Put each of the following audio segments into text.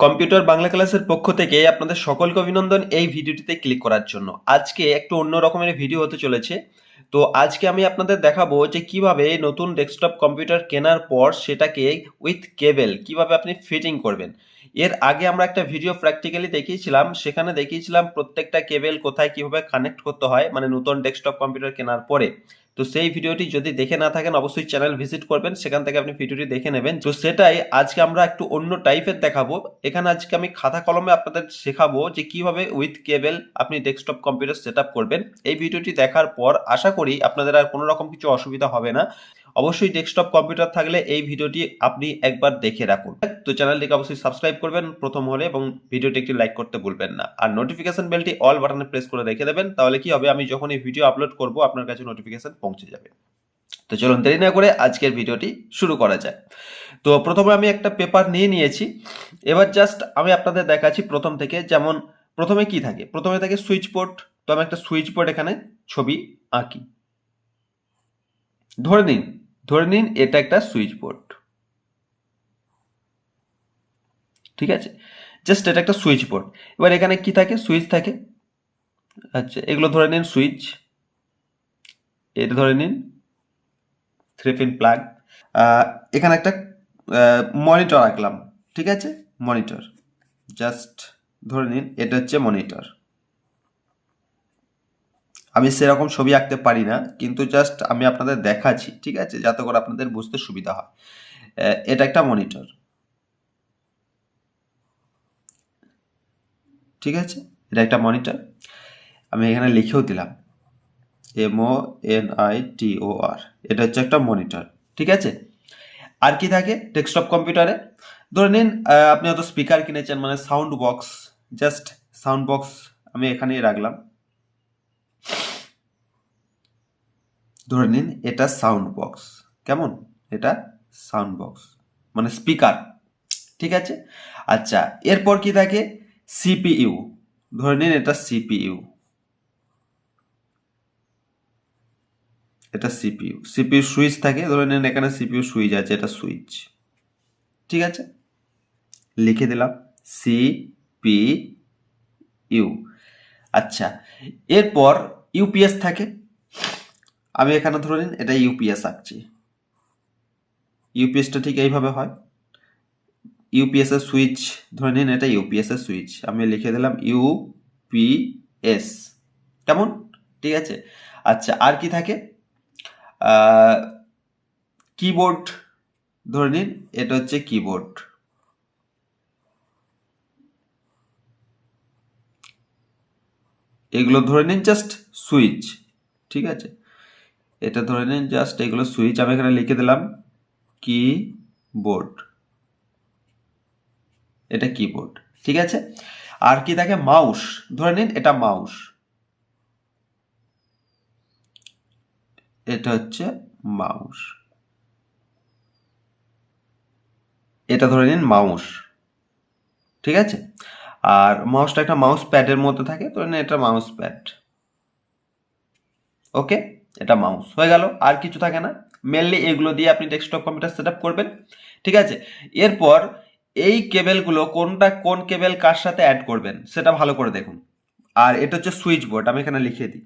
Computer Bangla ক্লাসের পক্ষ থেকে আপনাদের সকলকে অভিনন্দন এই ভিডিওটিতে ক্লিক করার জন্য। আজকে একটু অন্য রকমের ভিডিও হতে চলেছে। তো আজকে আমি আপনাদের দেখাবো যে কীভাবে নতুন ডেস্কটপ কম্পিউটার কেনার পর সেটাকে উইথ কেবেল কীভাবে আপনি ফিটিং করবেন। এর আগে আমরা একটা ভিডিও প্র্যাকটিক্যালি দেখিয়েছিলাম, সেখানে দেখিয়েছিলাম প্রত্যেকটা কেবেল কোথায় কীভাবে কানেক্ট করতে হয় মানে নতুন ডেস্কটপ কম্পিউটার কেনার পরে। তো সেই ভিডিওটি যদি দেখে না থাকেন, অবশ্যই চ্যানেল ভিজিট করবেন, সেখান থেকে আপনি ভিডিওটি দেখে নেবেন। তো সেটাই আজকে আমরা একটু অন্য টাইপের দেখাবো। এখানে আজকে আমি খাতা কলমে আপনাদের শেখাবো যে কীভাবে উইথ কেবেল আপনি ডেস্কটপ কম্পিউটার সেট করবেন। এই ভিডিওটি দেখার পর আশা করি আপনাদের আর কোনো রকম কিছু অসুবিধা হবে না। অবশ্যই ডেস্কটপ কম্পিউটার থাকলে এই ভিডিওটি আপনি একবার দেখে রাখুন। তো চ্যানেলটিকে অবশ্যই সাবস্ক্রাইব করবেন প্রথম হলে এবং ভিডিওটি একটি লাইক করতে ভুলবেন না। আর নোটিফিকেশন বেলটি অল বাটনে প্রেস করে রেখে দেবেন, তাহলে কি হবে? আমি যখন এই ভিডিও আপলোড করব, আপনার কাছে নোটিফিকেশন পৌঁছে যাবে। তো চলুন দেরি না করে আজকের ভিডিওটি শুরু করা যায় তো প্রথমে আমি একটা পেপার নিয়ে নিয়েছি। এবার জাস্ট আমি আপনাদের দেখাচ্ছি প্রথম থেকে, যেমন প্রথমে কি থাকে? প্রথমে থাকে সুইচ বোর্ড তো আমি একটা সুইচ বোর্ড এখানে ছবি আঁকি। ধরে নিন ধরে নিন এটা একটা সুইচ বোর্ড ঠিক আছে? জাস্ট এটা একটা সুইচ বোর্ড এবার এখানে কি থাকে? সুইচ থাকে। আচ্ছা এগুলো ধরে নিন সুইচ এটা ধরে নিন। থ্রি পিন প্লাগ এখানে একটা মনিটর আঁকলাম। ঠিক আছে? মনিটর জাস্ট ধরে নিন, এটা হচ্ছে মনিটর আমি সেরকম ছবি আঁকতে পারি না, কিন্তু জাস্ট আমি আপনাদের দেখাচ্ছি, ঠিক আছে? যাতে করে আপনাদের বুঝতে সুবিধা হয়। এটা একটা মনিটর ঠিক আছে? এটা একটা মনিটর আমি এখানে লিখেও দিলাম। M O N I T O R এটা হচ্ছে একটা মনিটর ঠিক আছে? আর কি থাকে? ডেস্কটপ কম্পিউটারে ধরে নিন আপনি হয়তো স্পিকার কিনেছেন মানে sound box just sound box আমি এখানেই রাখলাম। ধরে নিন এটা সাউন্ড বক্স কেমন? এটা সাউন্ড বক্স মানে স্পিকার ঠিক আছে? আচ্ছা এরপর কি থাকে? সিপিইউ ধরে নিন এটা সিপিইউ এটা সিপিইউ সিপিইউ সুইচ থাকে, ধরে নিন এখানে সিপিইউ সুইচ আছে, এটা সুইচ ঠিক আছে? লিখে দিলাম। সি পি ইউ আচ্ছা এরপর ইউপিএস থাকে। আমি এখানে ধরে নিন, এটা ইউপিএস আঁকছি। ইউপিএসটা ঠিক এইভাবে হয়। ইউপিএস এর সুইচ ধরে নিন, এটা ইউপিএস এর সুইচ আমি লিখে দিলাম ইউপিএস কেমন? ঠিক আছে? আচ্ছা আর কি থাকে? কিবোর্ড ধরে নিন, এটা হচ্ছে কিবোর্ড এগুলো ধরে নিন জাস্ট সুইচ ঠিক আছে? এটা ধরে নিন জাস্ট এগুলো সুইচ আমি এখানে লিখে দিলাম কিবোর্ড এটা কিবোর্ড ঠিক আছে? আর কি থাকে? মাউস ধরে নিন, এটা মাউস এটা হচ্ছে মাউস এটা ধরে নিন মাউস ঠিক আছে? আর মাউসটা একটা মাউস প্যাডের মধ্যে থাকে, ধরে নিন, এটা মাউস প্যাড ওকে এটা মাউস হয়ে গেল, আর কিছু থাকে না। মেনলি এগুলো দিয়ে আপনি ডেস্কটপ কম্পিউটার সেট করবেন, ঠিক আছে? এরপর এই কেবেলগুলো কোনটা কোন কেবেল কার সাথে অ্যাড করবেন, সেটা ভালো করে দেখুন। আর এটা হচ্ছে সুইচ বোর্ড আমি এখানে লিখে দিই।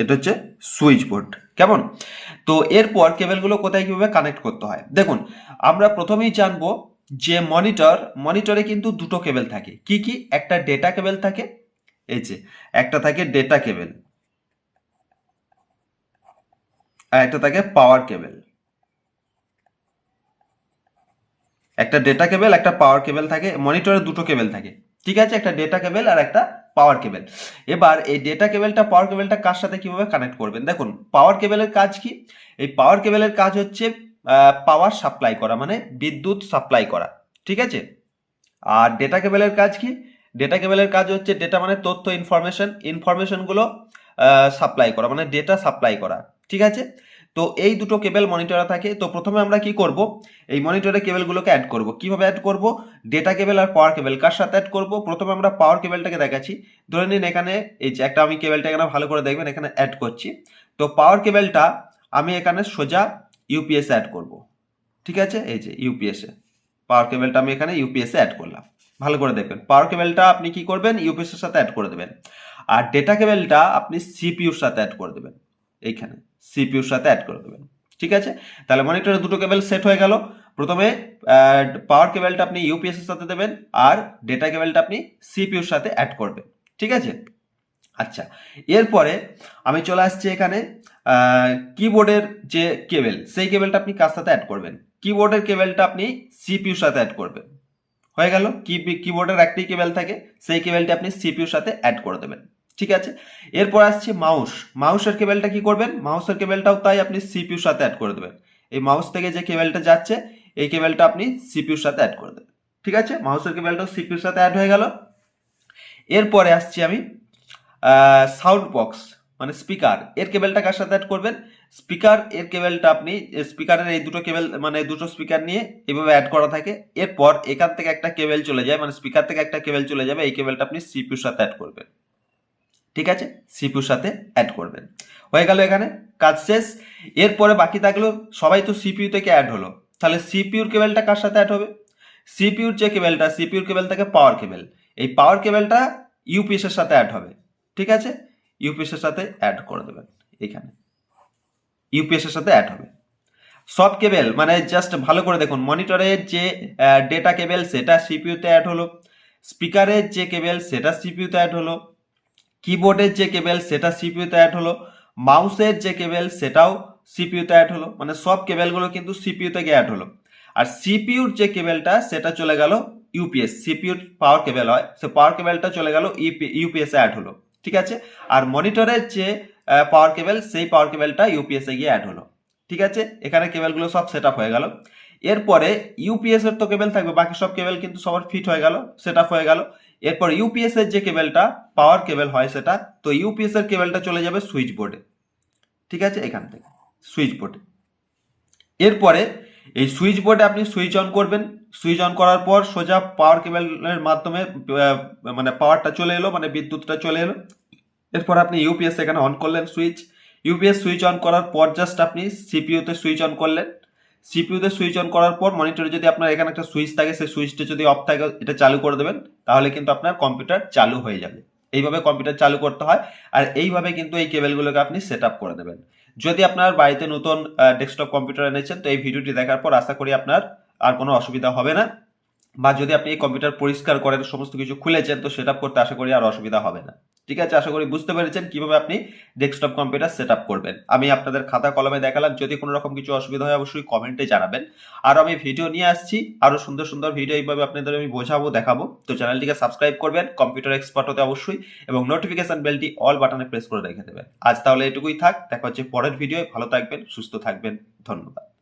এটা হচ্ছে সুইচ বোর্ড কেমন? তো এরপর কেবেলগুলো কোথায় কীভাবে কানেক্ট করতে হয়? দেখুন, আমরা প্রথমেই জানব যে মনিটর, মনিটরে কিন্তু দুটো কেবেল থাকে। কি কি? একটা ডেটা কেবেল থাকে, এই যে, একটা থাকে ডেটা কেবেল, আর একটা থাকে পাওয়ার কেবেল। একটা ডেটা কেবেল, একটা পাওয়ার কেবেল থাকে, মনিটরে দুটো কেবেল থাকে। ঠিক আছে? একটা ডেটা কেবেল আর একটা পাওয়ার কেবেল। এবার এই ডেটা কেবেলটা, পাওয়ার কেবেলটা কার সাথে কীভাবে কানেক্ট করবেন? দেখুন, পাওয়ার কেবেলের কাজ কি? এই পাওয়ার কেবেলের কাজ হচ্ছে পাওয়ার সাপ্লাই করা মানে বিদ্যুৎ সাপ্লাই করা, ঠিক আছে? আর ডেটা কেবেলের কাজ কি? ডেটা কেবেলের কাজ হচ্ছে ডেটা মানে তথ্য ইনফরমেশন ইনফরমেশনগুলো সাপ্লাই করা মানে ডেটা সাপ্লাই করা, ঠিক আছে? তো এই দুটো কেবেল মনিটরে থাকে, তো প্রথমে আমরা কি করব? এই মনিটরে কেবেলগুলোকে অ্যাড করব। কীভাবে অ্যাড করব? ডেটা কেবেল আর পাওয়ার কেবেল কার সাথে অ্যাড করব? প্রথমে আমরা পাওয়ার কেবেলটাকে দেখাচ্ছি। ধরে নিন এখানে, এই যে একটা আমি কেবেলটা এখানে ভালো করে দেখবেন, এখানে অ্যাড করছি। তো পাওয়ার কেবেলটা আমি এখানে সোজা ইউপিএস অ্যাড করব। ঠিক আছে? এই যে ইউপিএসে পাওয়ার কেবেলটা আমি এখানে ইউপিএসে অ্যাড করলাম। ভালো করে দেখবেন। পাওয়ার কেবেলটা আপনি কি করবেন? ইউপিএস এর সাথে অ্যাড করে দেবেন। আর ডেটা কেবেলটা আপনি সিপিইউর সাথে অ্যাড করে দেবেন। এইখানে সিপিইউর সাথে অ্যাড করে দেবেন। ঠিক আছে? তাহলে মনিটরে দুটো কেবেল সেট হয়ে গেল। প্রথমে পাওয়ার কেবেলটা আপনি ইউপিএস এর সাথে দেবেন আর ডেটা কেবেলটা আপনি সিপিইউর সাথে অ্যাড করবেন। ঠিক আছে? আচ্ছা এরপরে আমি চলে আসছি এখানে কিবোর্ডের যে কেবেল সেই কেবেলটা আপনি কার সাথে অ্যাড করবেন? কিবোর্ডের কেবেলটা আপনি সিপিইউর সাথে অ্যাড করবেন। হয়ে গেল কি কিবোর্ডের একটি কেবেল থাকে, সেই কেবেলটি আপনি সিপিইউর সাথে অ্যাড করে দেবেন। ঠিক আছে? এরপর আসছে মাউস মাউসের কেবেলটা কি করবেন? মাউসের কেবেলটাও তাই আপনি সিপিইউর সাথে অ্যাড করে দেবেন। এই মাউস থেকে যে কেবেলটা যাচ্ছে, এই কেবেলটা আপনি সিপিইউর সাথে অ্যাড করে দেবেন। ঠিক আছে? মাউসের কেবেলটাও সিপিইউর সাথে অ্যাড হয়ে গেল। এরপরে আসছি আমি সাউন্ড বক্স মানে স্পিকার এর কেবেলটা কার সাথে অ্যাড করবেন? স্পিকার এর কেবেলটা আপনি স্পিকারের এই দুটো কেবেল মানে দুটো স্পিকার নিয়ে এইভাবে অ্যাড করা থাকে। এরপর এখান থেকে একটা কেবেল চলে যায় মানে স্পিকার থেকে একটা কেবেল চলে যাবে, এই কেবেলটা আপনি সিপিউর সাথে অ্যাড করবেন। ঠিক আছে? সিপিউর সাথে অ্যাড করবেন। হয়ে গেল এখানে, কাজ শেষ। এরপরে বাকি থাকল, সবাই তো সিপিইউ থেকে অ্যাড হলো। তাহলে সিপিউর কেবেলটা কার সাথে অ্যাড হবে? সিপিউর যে কেবেলটা সিপিউর কেবেল থেকে পাওয়ার কেবেল এই পাওয়ার কেবেলটা ইউপিএস এর সাথে অ্যাড হবে। ঠিক আছে? ইউপিএস এর সাথে অ্যাড করে দেবেন এখানে। ইউপিএস এর সাথে অ্যাড হবে। সব কেবেল মানে জাস্ট ভালো করে দেখুন মনিটরের যে ডেটা কেবেল সেটা সিপিইউতে অ্যাড হলো। স্পিকারের যে কেবেল সেটা সিপিইউতে অ্যাড হলো। কিবোর্ডের যে কেবেল সেটা সিপিইউতে অ্যাড হলো। মাউসের যে কেবেল সেটাও সিপিইউতে অ্যাড হলো। মানে সব কেবেলগুলো কিন্তু সিপিইউতে গিয়ে অ্যাড হলো। আর সিপিইউর যে কেবেলটা সেটা চলে গেল ইউপিএস সিপিইউর পাওয়ার কেবেল হয়, সে পাওয়ার কেবেলটা চলে গেল ইউপিএস অ্যাড হলো। ঠিক আছে? আর মনিটরের যে পাওয়ার কেবেল সেই পাওয়ার কেবেলটা ইউপিএস গিয়ে অ্যাড হলো। ঠিক আছে? এখানে কেবেলগুলো সব সেট হয়ে গেল। এরপরে ইউপিএস এর তো কেবেল থাকবে, বাকি সব কেবেল কিন্তু সবার ফিট হয়ে গেল সেট হয়ে গেল। এরপর ইউপিএস এর যে কেবেলটা পাওয়ার কেবেল হয় সেটা, তো ইউপিএস এর কেবেলটা চলে যাবে সুইচ বোর্ডে ঠিক আছে? এখান থেকে সুইচ বোর্ডে এরপরে এই সুইচ বোর্ডে আপনি সুইচ অন করবেন সুইচ অন করার পর সোজা পাওয়ার কেবেলের মাধ্যমে মানে পাওয়ারটা চলে এলো মানে বিদ্যুৎটা চলে এলো। এরপর আপনি ইউপিএস এখানে অন করলেন সুইচ ইউপিএস সুইচ অন করার পর জাস্ট আপনি সিপিইউতে সুইচ অন করলেন। সিপিউতে সুইচ অন করার পর মনিটরে যদি আপনার এখানে একটা সুইচ থাকে, সেই সুইচটা যদি অফ থাকে, এটা চালু করে দেবেন, তাহলে কিন্তু আপনার কম্পিউটার চালু হয়ে যাবে। এইভাবে কম্পিউটার চালু করতে হয়, আর এইভাবে কিন্তু এই কেবেলগুলোকে আপনি সেট করে দেবেন। যদি আপনার বাড়িতে নতুন ডেস্কটপ কম্পিউটার এনেছেন, তো এই ভিডিওটি দেখার পর আশা করি আপনার আর কোনো অসুবিধা হবে না। বা যদি আপনি এই কম্পিউটার পরিষ্কার করেন, সমস্ত কিছু খুলেছেন, তো সেট করতে আশা করি আর অসুবিধা হবে না। ঠিক আছে? আশা করি বুঝতে পেরেছেন কীভাবে আপনি ডেস্কটপ কম্পিউটার সেট করবেন। আমি আপনাদের খাতা কলমে দেখালাম। যদি কোনো রকম কিছু অসুবিধা হয়, অবশ্যই কমেন্টে জানাবেন। আর আমি ভিডিও নিয়ে আসছি। আরও সুন্দর সুন্দর ভিডিও এইভাবে আপনাদের আমি বোঝাবো, দেখাবো। তো চ্যানেলটিকে সাবস্ক্রাইব করবেন। কম্পিউটার এক্সপার্ট হতে অবশ্যই। এবং নোটিফিকেশন বেলটি অল বাটনে প্রেস করে রেখে দেবেন। আজ তাহলে এটুকুই থাক। দেখা হচ্ছে পরের ভিডিও ভালো থাকবেন, সুস্থ থাকবেন। ধন্যবাদ।